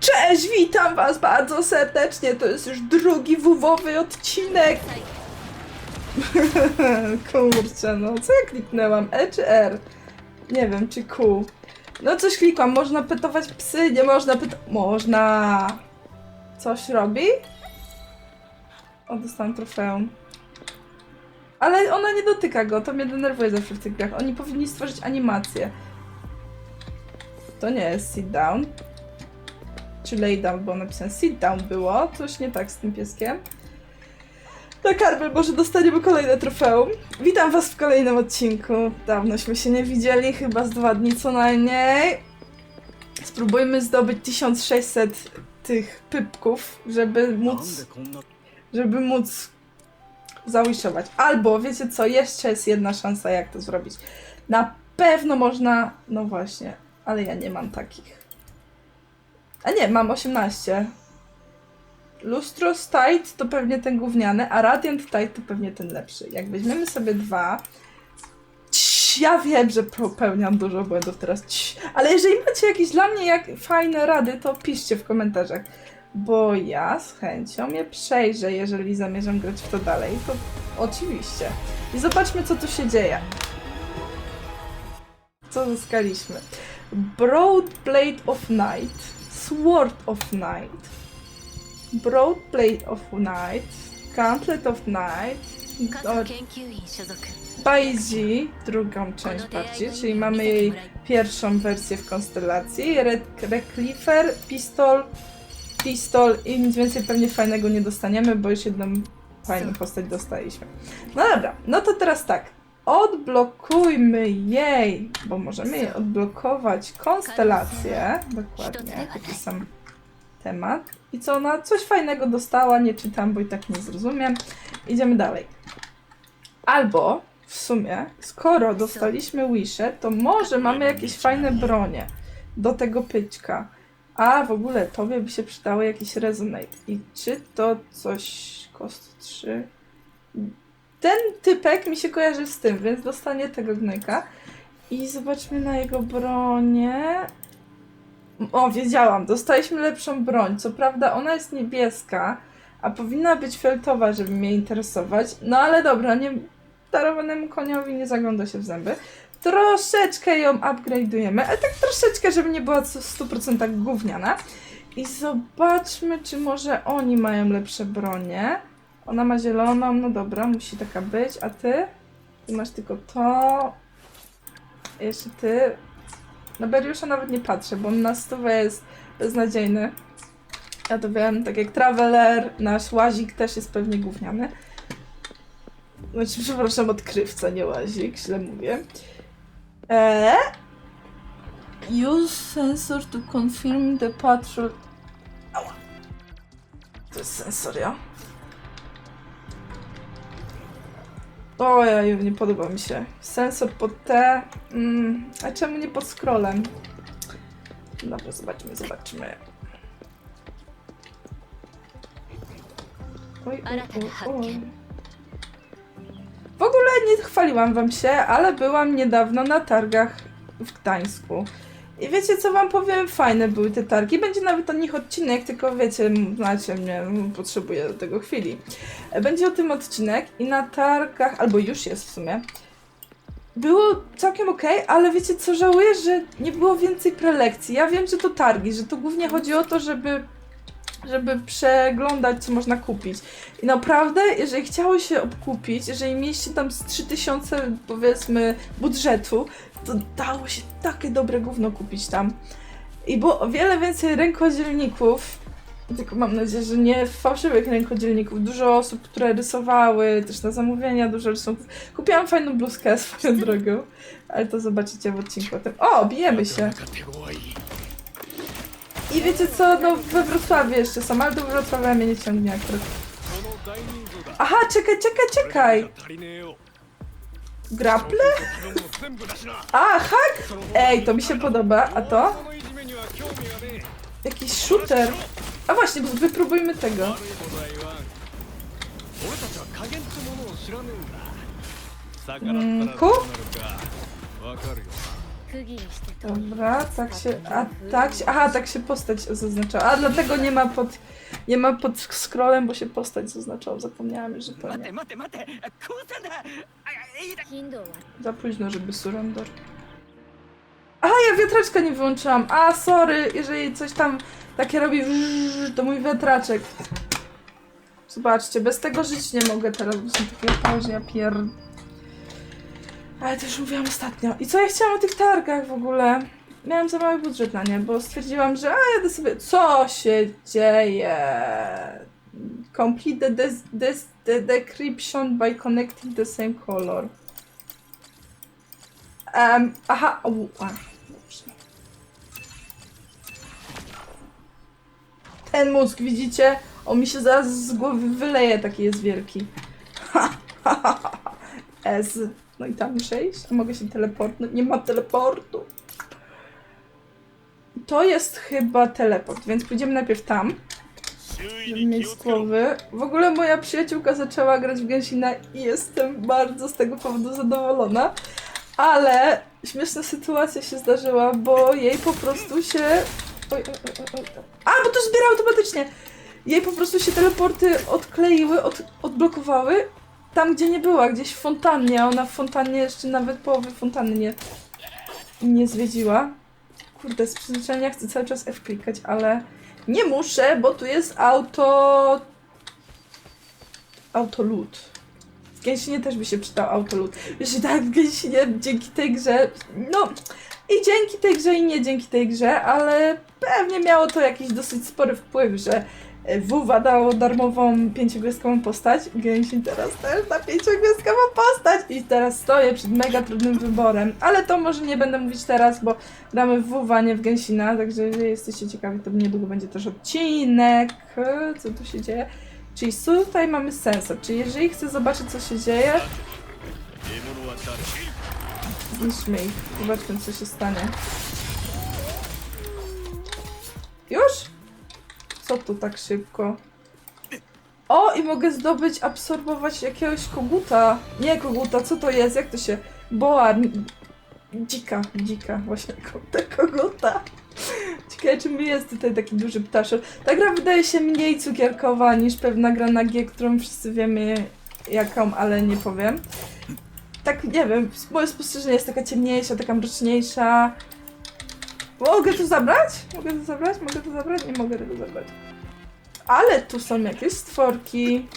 Cześć, witam was bardzo serdecznie. To jest już drugi WW-owy odcinek. Kurczę, no co ja kliknęłam? E czy R? Nie wiem, czy Q. No coś klikłam, można pytować psy, nie można pytać... Można! Coś robi? O, dostałam trofeum. Ale ona nie dotyka go, to mnie denerwuje zawsze w tych grach. Oni powinni stworzyć animację. To nie jest sit down czy lay down, bo napisane sit down było, coś nie tak z tym pieskiem. Na Karmel może dostaniemy kolejne trofeum. Witam was w kolejnym odcinku. Dawnośmy się nie widzieli, chyba z dwa dni co najmniej. Spróbujmy zdobyć 1600 tych pypków, żeby móc... żeby móc zawiszować. Albo, wiecie co, jeszcze jest jedna szansa, jak to zrobić. Na pewno można... no właśnie, ale ja nie mam takich. A nie, mam 18. Lustro Tide to pewnie ten gówniany, a Radiant Tide to pewnie ten lepszy. Jak weźmiemy sobie dwa... Ja wiem, że popełniam dużo błędów teraz, ale jeżeli macie jakieś dla mnie jak fajne rady, to piszcie w komentarzach, bo ja z chęcią je przejrzę, jeżeli zamierzam grać w to dalej, to oczywiście. I zobaczmy, co tu się dzieje. Co zyskaliśmy? Broad Blade of Night, Sword of Night, Broadblade of Night, Gauntlet of Night, Baiji, drugą część bardziej, czyli mamy jej pierwszą wersję w konstelacji, Red Recliffer, Pistol, Pistol i nic więcej pewnie fajnego nie dostaniemy, bo już jedną fajną postać dostaliśmy. No dobra, no to teraz tak. Odblokujmy jej, bo możemy jej odblokować konstelację. Dokładnie, taki sam temat. I co ona coś fajnego dostała, nie czytam, bo i tak nie zrozumiem. Idziemy dalej. Albo w sumie, skoro dostaliśmy Wisze, to może mamy jakieś fajne bronie do tego pyćka. A w ogóle tobie by się przydało jakiś Resonate. I czy to coś kost 3? Ten typek mi się kojarzy z tym, więc dostanie tego gnojka. I zobaczmy na jego bronię. O, wiedziałam, dostaliśmy lepszą broń. Co prawda ona jest niebieska, a powinna być fioletowa, żeby mnie interesować. No ale dobra, nie, darowanemu koniowi nie zagląda się w zęby. Troszeczkę ją upgrade'ujemy, ale tak troszeczkę, żeby nie była w 100% gówniana. I zobaczmy, czy może oni mają lepsze bronie. Ona ma zieloną, no dobra, musi taka być, a ty? Ty masz tylko to. Jeszcze ty. Na Beriusza nawet nie patrzę, bo on na stówę jest beznadziejny. Ja to wiem, tak jak Traveler, nasz łazik też jest pewnie gówniany. Znaczy, przepraszam, odkrywca, nie łazik, źle mówię. Eee? Use sensor to confirm the patrol. Ała. To jest sensor, Ojej, nie podoba mi się. Sensor pod T. Mm, a czemu nie pod scrollem? Dobra, zobaczmy, zobaczmy. Oj, oj, oj, oj. W ogóle nie chwaliłam wam się, ale byłam niedawno na targach w Gdańsku. I wiecie co wam powiem? Fajne były te targi. Będzie nawet o nich odcinek, tylko wiecie, znacie mnie, potrzebuję do tego chwili. Będzie o tym odcinek i na targach, albo już jest w sumie. Było całkiem okej, ale wiecie co, żałuję, że nie było więcej prelekcji. Ja wiem, że to targi, że to głównie chodzi o to, żeby żeby przeglądać, co można kupić. I naprawdę, jeżeli chciało się obkupić, jeżeli mieliście tam z 3000 powiedzmy budżetu, to dało się takie dobre gówno kupić tam. I było o wiele więcej rękodzielników, tylko mam nadzieję, że nie fałszywych rękodzielników. Dużo osób, które rysowały, też na zamówienia dużo rysunków. Kupiłam fajną bluzkę swoją drogą, ale to zobaczycie w odcinku o tym. O, bijemy się! I wiecie co, no we Wrocławiu jeszcze są, ale do Wrocławia mnie nie ciągnie akurat. Aha, czekaj, czekaj, czekaj! Grapple? A, hak! Ej, to mi się podoba. A to? Jakiś shooter. A właśnie, wypróbujmy tego. Mm, ku? ことは言わん俺たちは加減ってものを知らねえんだ逆らったらどうなるかわかるよ 釘にして通る Dobra, tak się. A tak się. Aha, tak się postać zaznaczała. A dlatego nie ma pod. Nie ma pod scrollem, bo się postać zaznaczała. Zapomniałam, że to 待って nie. 待って待ってこうさんだあいいだ頻度は Za późno, żeby surrender. Aha, ja wiatraczka nie wyłączyłam. A, sorry, jeżeli coś tam takie robi, wrrr, to mój wiatraczek. Zobaczcie, bez tego żyć nie mogę teraz, bo są takie pauzy, ja pier... Ale to już mówiłam ostatnio. I co ja chciałam o tych targach w ogóle? Miałam za mały budżet na nie, bo stwierdziłam, że a jadę sobie... Co się dzieje? Complete the, des, des, the decryption by connecting the same color. Um, aha, o, a, dobrze. Ten mózg, widzicie? On mi się zaraz z głowy wyleje, taki jest wielki. S. No i tam przejść? A mogę się teleportnąć? Nie ma teleportu. To jest chyba teleport, więc pójdziemy najpierw tam. Żeby mieć z głowy. W ogóle moja przyjaciółka zaczęła grać w Gensina i jestem bardzo z tego powodu zadowolona. Ale śmieszna sytuacja się zdarzyła, bo jej po prostu się... Oj, oj, oj, oj. A, bo to zbiera automatycznie! Jej po prostu się teleporty odkleiły, od, odblokowały tam, gdzie nie była, gdzieś w fontannie, a ona w fontannie jeszcze nawet połowy fontanny nie, nie zwiedziła. Kurde, z przyzwyczajenia chcę cały czas F klikać, ale nie muszę, bo tu jest auto... Autoloot. W Gęsinie też by się przydał autoloot. Wiesz, i tak w Gęsinie dzięki tej grze, no i dzięki tej grze i nie dzięki tej grze, ale pewnie miało to jakiś dosyć spory wpływ, że Wuwa dało darmową pięciogwiazdkową postać, Genshin teraz też da pięciogwiazdkową postać i teraz stoję przed mega trudnym wyborem, ale to może nie będę mówić teraz, bo damy Wuwa, nie w Genshina, także jeżeli jesteście ciekawi, to niedługo będzie też odcinek, co tu się dzieje. Czyli tutaj mamy sensor, czyli jeżeli chcę zobaczyć, co się dzieje, zniszczmy ich, zobaczmy, co się stanie. Już? Co tu tak szybko? O, i mogę zdobyć, absorbować jakiegoś koguta. Nie koguta, co to jest? Jak to się... Boa. Dzika, dzika, właśnie ko- te koguta. Ciekawe, czym jest tutaj taki duży ptaszek. Ta gra wydaje się mniej cukierkowa niż pewna gra na G, którą wszyscy wiemy jaką, ale nie powiem. Tak, nie wiem, moje spostrzeżenie jest taka ciemniejsza, taka mroczniejsza. Mogę tu zabrać? Mogę to zabrać? Mogę to zabrać? Nie mogę tego zabrać. Ale tu są jakieś stworki.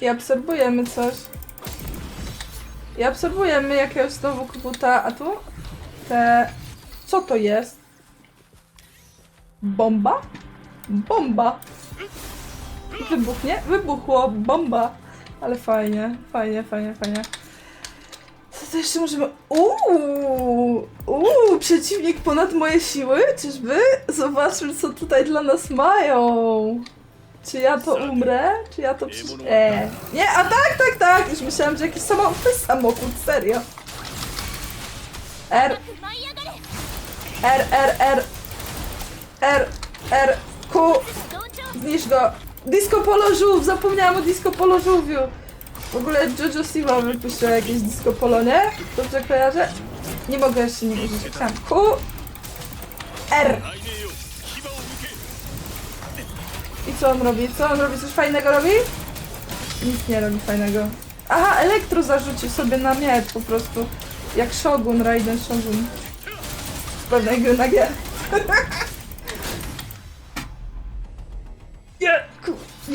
I absorbujemy coś. I absorbujemy jakiegoś znowu koguta, a tu te... Co to jest? Bomba? Bomba! Wybuchnie? Wybuchło! Bomba! Ale fajnie, fajnie, fajnie, fajnie co jeszcze możemy... Uuu, uuu, przeciwnik ponad moje siły? Czyżby? Zobaczmy, co tutaj dla nas mają. Czy ja to umrę? Czy ja to przy... E. Nie, a tak, tak, tak! Już myślałam, że jakiś samochód. To jest samochód, serio. R. R, R, R. R, R, Q. Zniszcz go. Disco polo żółw! Zapomniałam o disco polo żółwiu. W ogóle Jojo Siwa wypuściła jakieś disco polo, nie? Dobrze kojarzę? Nie mogę jeszcze nie użyć. Tam. Q. R. I co on robi? Co on robi? Coś fajnego robi? Nic nie robi fajnego. Aha, Elektro zarzucił sobie na miecz po prostu. Jak Shogun, Raiden Shogun. Z pewnej gry.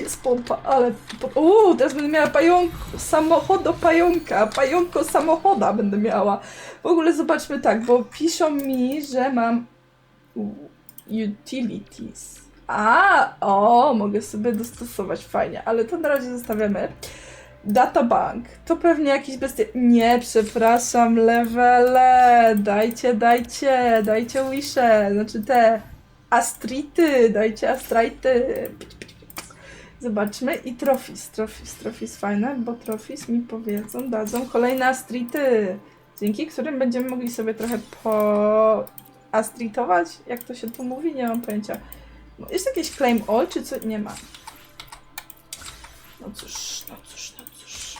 jest pompa, ale... Uuu, teraz będę miała pająk... samochodo pająka, pająko samochoda będę miała. W ogóle zobaczmy tak, bo piszą mi, że mam... Utilities. A, o, mogę sobie dostosować, fajnie, ale to na razie zostawiamy. Databank, to pewnie jakiś bestie... Nie, przepraszam, levele, dajcie, dajcie, dajcie wisze, znaczy te astrity, dajcie astrajty. Zobaczmy i trofis, trofis, trofis fajne, bo trofis mi powiedzą, dadzą kolejne astrity, dzięki którym będziemy mogli sobie trochę po astritować, jak to się tu mówi, nie mam pojęcia. No, Jest jakieś claim all, czy co? Nie ma. No cóż, no cóż, no cóż.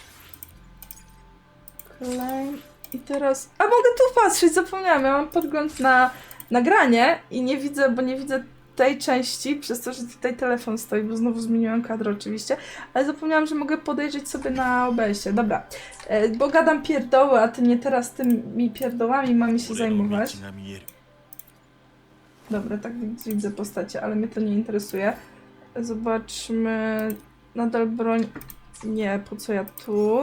Claim I teraz... A mogę tu patrzeć, zapomniałam. Ja mam podgląd na nagranie i nie widzę, bo nie widzę tej części, przez to, że tutaj telefon stoi, bo znowu zmieniłam kadr oczywiście, ale zapomniałam, że mogę podejrzeć sobie na OBS-ie. Dobra, e, bo gadam pierdoły, a ty nie teraz tymi pierdołami mamy się zajmować. Dobra, tak widzę postacie, ale mnie to nie interesuje. Zobaczmy... Nadal broń... Nie, po co ja tu?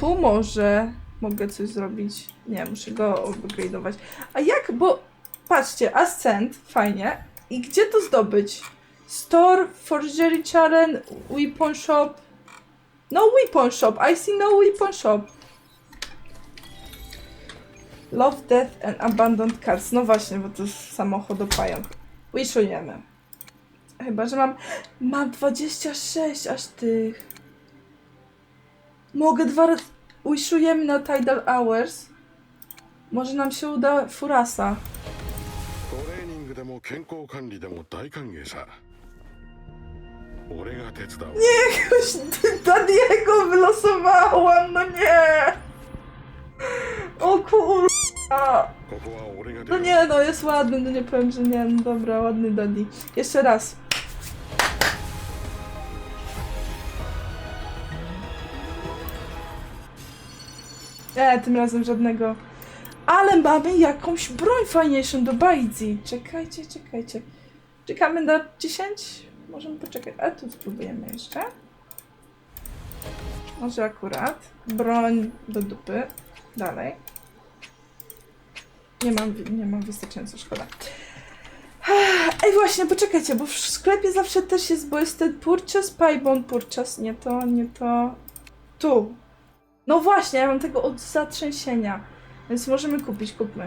Tu może mogę coś zrobić. Nie, muszę go upgrade'ować. A jak? Bo patrzcie, Ascent, fajnie. I gdzie to zdobyć? Store, Forgery Challenge, Weapon Shop. No Weapon Shop, I see no Weapon Shop. Love, Death and Abandoned Cars. No właśnie, bo to jest samochodopająk. Wishujemy. Chyba, że mam... Mam 26 aż tych. Mogę dwa razy... Wishujemy na Tidal Hours. Może nam się uda Furasa. トレーニングでも健康管理でも大歓迎さ俺が手伝う Jakoś Dadiego wylosowałam, no nie! O kurwa! ここは俺が出 No る nie, no jest ładny, no nie powiem, że nie, no dobra, ładny Daddy. Jeszcze raz. E, tym razem żadnego. ale mamy jakąś broń fajniejszą do Bajdzi. Czekajcie, czekajcie. Czekamy na 10? Możemy poczekać. Ale tu spróbujemy jeszcze. Może akurat. Broń do dupy. Dalej. Nie mam, nie mam wystarczająco, szkoda. Ej, właśnie, poczekajcie, bo w sklepie zawsze też jest, bo jest ten purchase, piebond purchase, nie to, nie to. Tu. No właśnie, ja mam tego od zatrzęsienia, więc możemy kupić, kupmy.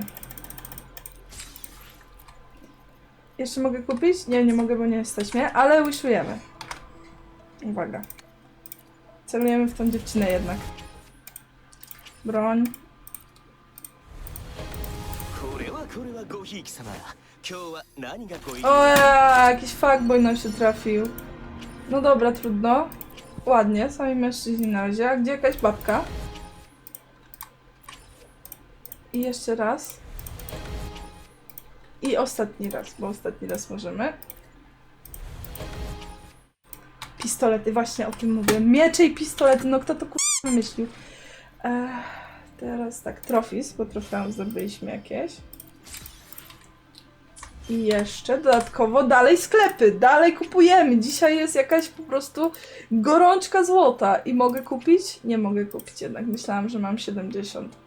Jeszcze mogę kupić? Nie, nie mogę, bo nie jesteśmy, ale wishujemy. Uwaga. Celujemy w tą dziewczynę jednak. Broń. O, jakiś fuckboy nam się trafił. No dobra, trudno. Ładnie, sami mężczyźni na razie. A gdzie jakaś babka? I jeszcze raz. I ostatni raz, bo ostatni raz możemy. Pistolety, właśnie o tym mówię. Miecze i pistolety, no kto to kur... wymyślił? Teraz tak, trofis, bo trofeum zdobyliśmy jakieś. I jeszcze dodatkowo dalej sklepy, dalej kupujemy. Dzisiaj jest jakaś po prostu gorączka złota. I mogę kupić? Nie mogę kupić jednak. Myślałam, że mam 70.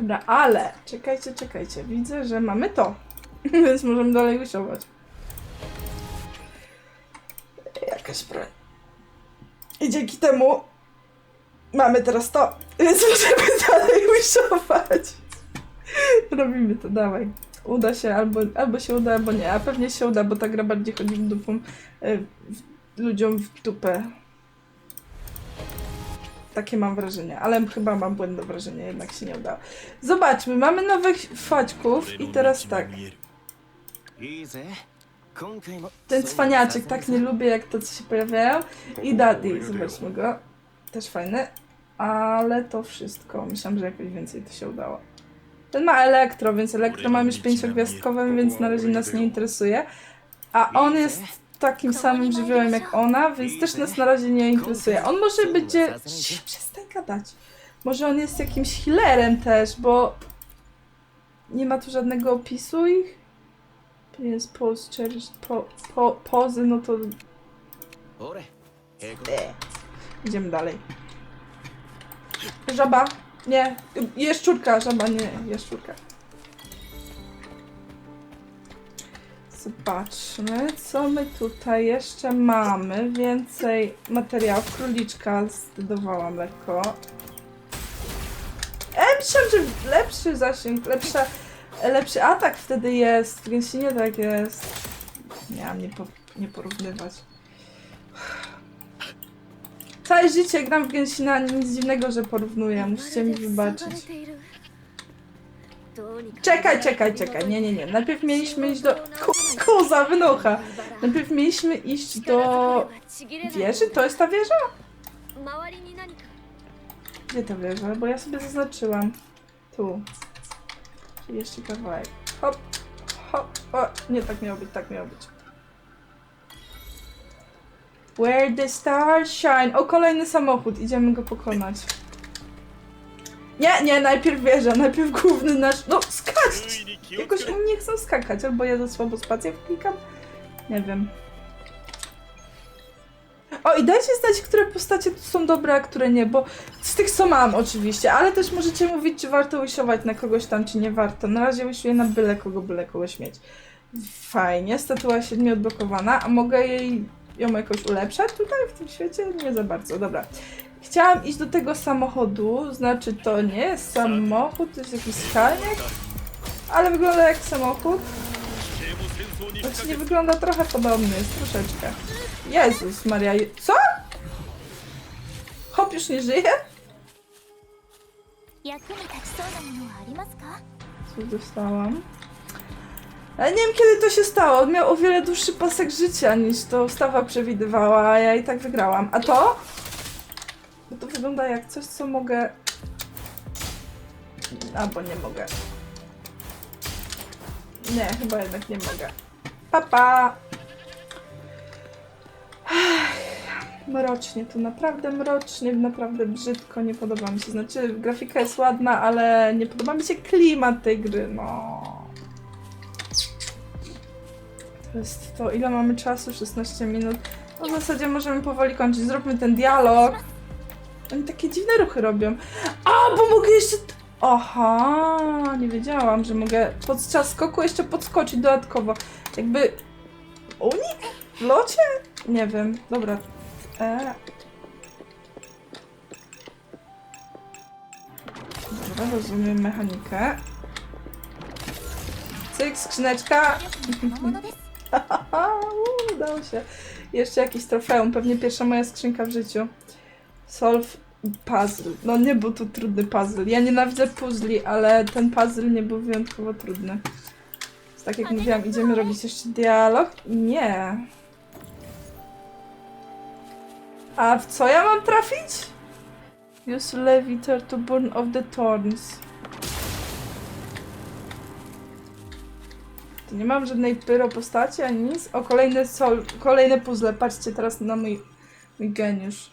Dobra, ale czekajcie, czekajcie. Widzę, że mamy to. Więc możemy dalej wiszować. Jakaś broń. I dzięki temu mamy teraz to, więc możemy dalej wishować. Robimy to, dawaj. Uda się, albo, albo się uda, albo nie. A pewnie się uda, bo ta gra bardziej chodzi w dupą, y, w, ludziom w dupę takie mam wrażenie, ale chyba mam błędne wrażenie, jednak się nie udało. Zobaczmy, mamy nowych faćków i teraz tak. Ten cwaniaczek, tak nie lubię jak to co się pojawiają. I Daddy, zobaczmy go. Też fajny, ale to wszystko. Myślałam, że jakoś więcej to się udało. Ten ma elektro, więc elektro mam już pięciogwiazdkowe, więc na razie nas nie interesuje. A on jest takim samym żywiołem jak ona, więc też nas na razie nie interesuje. On może będzie... Przestań gadać. Może on jest jakimś healerem też, bo nie ma tu żadnego opisu ich. To jest pose, po, po, pozy, no to... Idziemy dalej. Żaba. Nie. Jeszczurka, żaba, nie. Jeszczurka. Zobaczmy, co my tutaj jeszcze mamy. Więcej materiałów. Króliczka zdecydowałam lekko. E, myślałam, że lepszy zasięg, lepsza, lepszy atak wtedy jest. W Genshinie tak jest. Miałam nie, po, nie porównywać. Całe życie gram w Genshina, nic dziwnego, że porównuję. Musicie mi wybaczyć. Czekaj, czekaj, czekaj. Nie, nie, nie. Najpierw mieliśmy iść do... Kur... Koza, wynocha. Najpierw mieliśmy iść do wieży? To jest ta wieża? Gdzie ta wieża? Bo ja sobie zaznaczyłam. Tu. Czyli jeszcze kawałek. Hop, hop, o, nie, tak miało być, tak miało być. Where the stars shine. O, kolejny samochód. Idziemy go pokonać. Nie, nie, najpierw wieża, najpierw główny nasz... No, skacz! Jakoś oni nie chcą skakać, albo ja za słabo spację wklikam. Nie wiem. O, i dajcie znać, które postacie tu są dobre, a które nie, bo z tych co mam oczywiście, ale też możecie mówić, czy warto wishować na kogoś tam, czy nie warto. Na razie wishuję na byle kogo, byle kogoś mieć. Fajnie, statua nie odblokowana, a mogę jej ją jakoś ulepszać tutaj w tym świecie? Nie za bardzo, dobra. Chciałam iść do tego samochodu, znaczy to nie jest samochód, to jest jakiś skalniak, ale wygląda jak samochód. Znaczy nie wygląda trochę podobny, jest troszeczkę. Jezus Maria, co? Hop już nie żyje? Co dostałam? Ale nie wiem kiedy to się stało, On miał o wiele dłuższy pasek życia niż to stawa przewidywała, a ja i tak wygrałam. A to? Bo to wygląda jak coś, co mogę... Albo nie mogę. Nie, chyba jednak nie mogę. Papa! Mrocznie, to naprawdę mrocznie, naprawdę brzydko, nie podoba mi się. Znaczy, grafika jest ładna, ale nie podoba mi się klimat tej gry, no. To jest to, ile mamy czasu? 16 minut. No w zasadzie możemy powoli kończyć. Zróbmy ten dialog. Oni takie dziwne ruchy robią. A, bo mogę jeszcze... Aha, nie wiedziałam, że mogę podczas skoku jeszcze podskoczyć dodatkowo. Jakby... Unik? W locie? Nie wiem. Dobra. E... Dobra, rozumiem mechanikę. Cyk, skrzyneczka. Udało się. Jeszcze jakiś trofeum, pewnie pierwsza moja skrzynka w życiu. Solve puzzle. No nie był to trudny puzzle. Ja nienawidzę puzli, ale ten puzzle nie był wyjątkowo trudny. Więc tak jak mówiłam, idziemy robić jeszcze dialog? Nie. A w co ja mam trafić? Use Leviter to burn off the thorns. Nie mam żadnej pyro postaci ani nic. O, kolejne, sol, kolejne puzzle. Patrzcie teraz na mój, mój geniusz.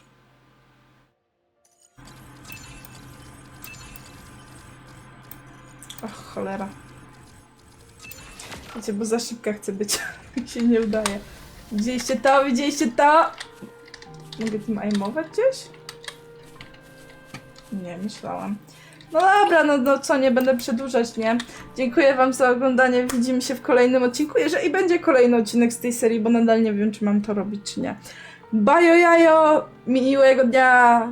Och, cholera. Wiecie, bo za szybka chcę być. Mi się nie udaje. Widzieliście to? Widzieliście to? Mogę tym aimować gdzieś? Nie, myślałam. No dobra, no, no co, nie będę przedłużać, nie? Dziękuję wam za oglądanie, widzimy się w kolejnym odcinku, jeżeli będzie kolejny odcinek z tej serii, bo nadal nie wiem, czy mam to robić, czy nie. Bajo jajo, miłego dnia,